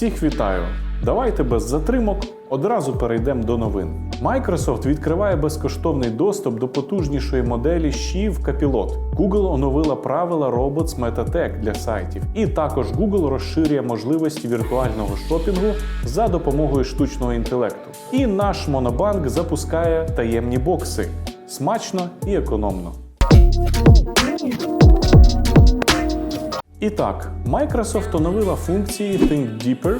Всіх вітаю! Давайте без затримок одразу перейдемо до новин. Microsoft відкриває безкоштовний доступ до потужнішої моделі Shiv Copilot. Google оновила правила Robots MetaTag для сайтів. І також Google розширює можливості віртуального шопінгу за допомогою штучного інтелекту. І наш Монобанк запускає таємні бокси смачно і економно. І так, Microsoft оновила функції Think Deeper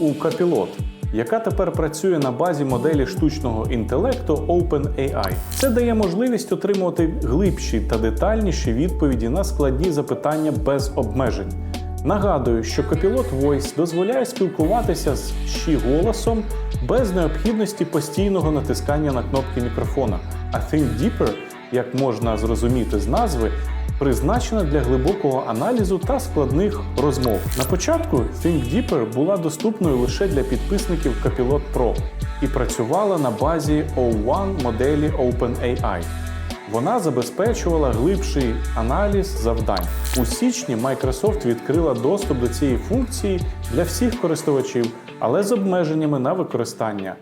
у Copilot, яка тепер працює на базі моделі штучного інтелекту OpenAI. Це дає можливість отримувати глибші та детальніші відповіді на складні запитання без обмежень. Нагадую, що Copilot Voice дозволяє спілкуватися з щі голосом без необхідності постійного натискання на кнопки мікрофона. А Think Deeper, як можна зрозуміти з назви, призначена для глибокого аналізу та складних розмов. На початку Think Deeper була доступною лише для підписників Copilot Pro і працювала на базі O1 моделі OpenAI. Вона забезпечувала глибший аналіз завдань. У січні Microsoft відкрила доступ до цієї функції для всіх користувачів, але з обмеженнями на використання.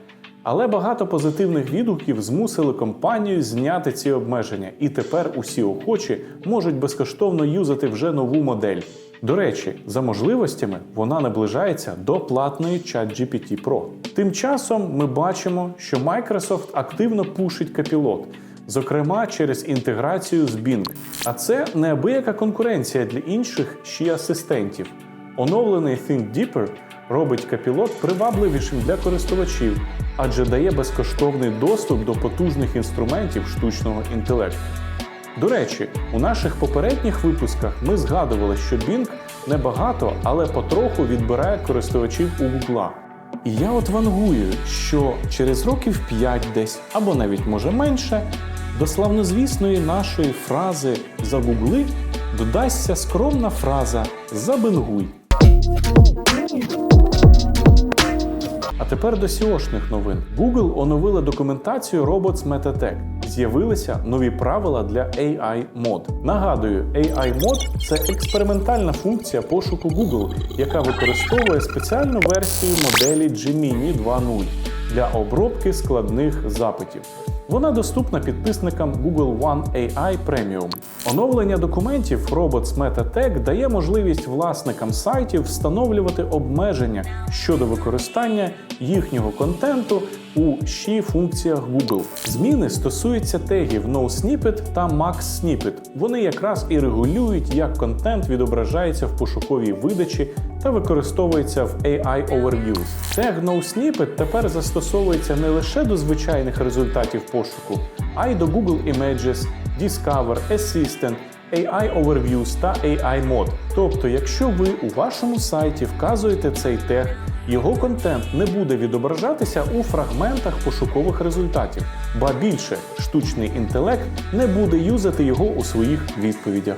Але багато позитивних відгуків змусили компанію зняти ці обмеження, і тепер усі охочі можуть безкоштовно юзати вже нову модель. До речі, за можливостями вона наближається до платної ChatGPT Pro. Тим часом ми бачимо, що Microsoft активно пушить Copilot, зокрема через інтеграцію з Bing. А це неабияка конкуренція для інших ще асистентів. Оновлений Think Deeper робить Copilot привабливішим для користувачів, адже дає безкоштовний доступ до потужних інструментів штучного інтелекту. До речі, у наших попередніх випусках ми згадували, що Bing небагато, але потроху відбирає користувачів у Google. І я от вангую, що через років 5 десь, або навіть може менше, до славнозвісної нашої фрази «загугли» додасться скромна фраза «забингуй». А тепер до сіошних новин. Google оновила документацію Robots Metatech. З'явилися нові правила для AI Mod. Нагадую, AI Mod – це експериментальна функція пошуку Google, яка використовує спеціальну версію моделі Gemini 2.0 для обробки складних запитів. Вона доступна підписникам Google One AI Premium. Оновлення документів Robots MetaTag дає можливість власникам сайтів встановлювати обмеження щодо використання їхнього контенту у ще функціях Google. Зміни стосуються тегів NoSnippet та MaxSnippet. Вони якраз і регулюють, як контент відображається в пошуковій видачі та використовується в AI Overviews. Тег NoSnippet тепер застосовується не лише до звичайних результатів пошуку, а й до Google Images, Discover, Assistant, AI Overviews та AI Mod. Тобто, якщо ви у вашому сайті вказуєте цей тег, його контент не буде відображатися у фрагментах пошукових результатів, ба більше штучний інтелект не буде юзати його у своїх відповідях.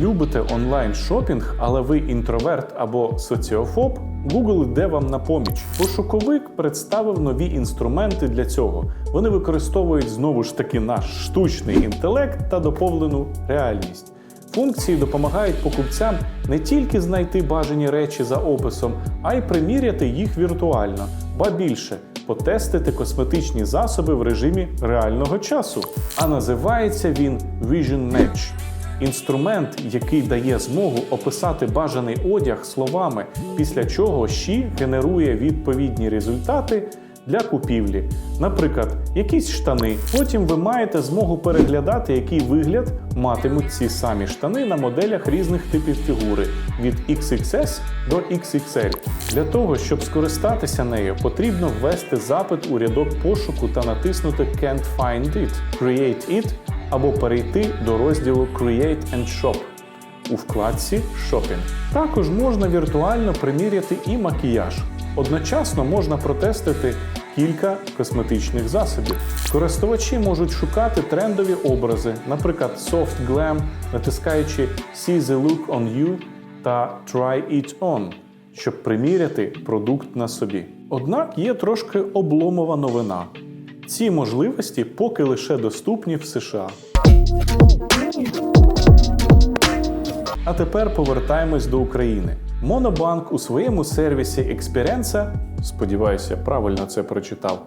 Любите онлайн шопінг, але ви інтроверт або соціофоб? Google йде вам на поміч. Пошуковик представив нові інструменти для цього. Вони використовують знову ж таки наш штучний інтелект та доповнену реальність. Функції допомагають покупцям не тільки знайти бажані речі за описом, а й приміряти їх віртуально, ба більше потестити косметичні засоби в режимі реального часу. А називається він Vision Match. Інструмент, який дає змогу описати бажаний одяг словами, після чого щі генерує відповідні результати для купівлі. Наприклад, якісь штани. Потім ви маєте змогу переглядати, який вигляд матимуть ці самі штани на моделях різних типів фігури від XXS до XXL. Для того, щоб скористатися нею, потрібно ввести запит у рядок пошуку та натиснути Can't find it, Create it або перейти до розділу Create and Shop у вкладці Shopping. Також можна віртуально приміряти і макіяж. Одночасно можна протестити кілька косметичних засобів. Користувачі можуть шукати трендові образи, наприклад, Soft Glam, натискаючи See the look on you та Try it on, щоб приміряти продукт на собі. Однак є трошки обломова новина. Ці можливості поки лише доступні в США. А тепер повертаємось до України. Монобанк у своєму сервісі Experienza, сподіваюся, правильно це прочитав,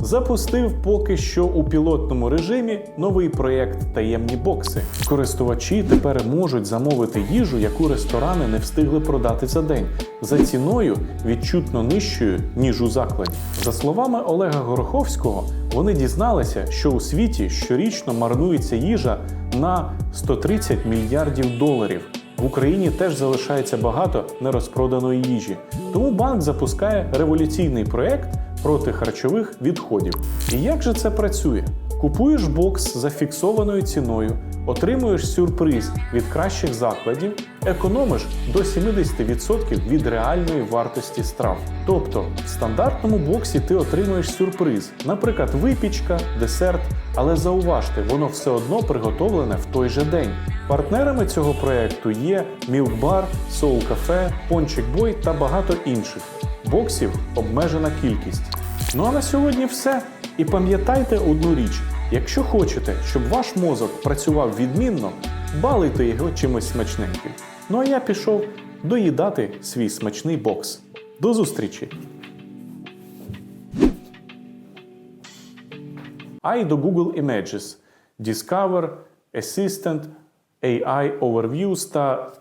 запустив поки що у пілотному режимі новий проєкт Таємні бокси. Користувачі тепер можуть замовити їжу, яку ресторани не встигли продати за день, за ціною відчутно нижчою, ніж у закладі. За словами Олега Гороховського, вони дізналися, що у світі щорічно марнується їжа на 130 мільярдів доларів. В Україні теж залишається багато нерозпроданої їжі. Тому банк запускає революційний проект проти харчових відходів. І як же це працює? Купуєш бокс за фіксованою ціною, отримуєш сюрприз від кращих закладів, економиш до 70% від реальної вартості страв. Тобто в стандартному боксі ти отримуєш сюрприз, наприклад, випічка, десерт, але зауважте, воно все одно приготовлене в той же день. Партнерами цього проекту є Bar, Soul Cafe, Пончик Boy та багато інших. Боксів обмежена кількість. Ну а на сьогодні все. І пам'ятайте одну річ: якщо хочете, щоб ваш мозок працював відмінно, балуйте його чимось смачненьким. Ну а я пішов доїдати свій смачний бокс. До зустрічі! I до Google Images, Discover, Assistant, AI Overviews та